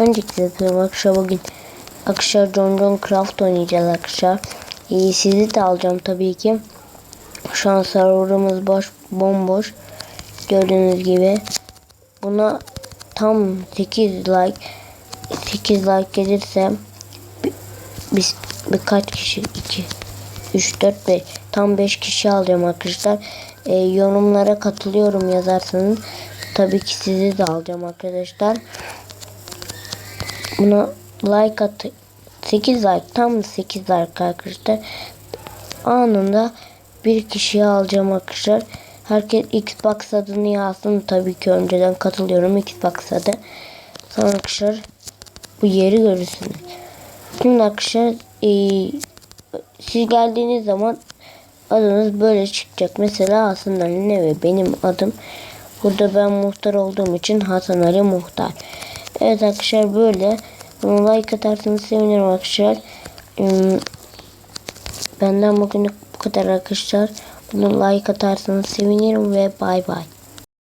Öncelikle tabii arkadaşlar bugün arkadaşlar John John Craft oynayacağız arkadaşlar. Ee, sizi de alacağım tabii ki. Şu an serverımız boş, bomboş. Gördüğünüz gibi. Buna tam 8 like 8 like gelirse bi- biz birkaç kişi 2 3 4 5 tam 5 kişi alacağım arkadaşlar. Ee, yorumlara katılıyorum yazarsanız tabii ki sizi de alacağım arkadaşlar. Buna like at 8 like tam 8 like arkadaşlar. Anında bir kişiyi alacağım arkadaşlar. Herkes Xbox adını yazsın. Tabii ki önceden katılıyorum Xbox adı. Sonra arkadaşlar bu yeri görürsünüz. Şimdi arkadaşlar eee, siz geldiğiniz zaman adınız böyle çıkacak. Mesela Hasan Ali ne ve benim adım. Burada ben muhtar olduğum için Hasan Ali Muhtar. Evet arkadaşlar böyle. Like atarsanız sevinirim arkadaşlar. Hmm, Benden bugünlük bu kadar arkadaşlar. Bunu like atarsanız sevinirim ve bay bay.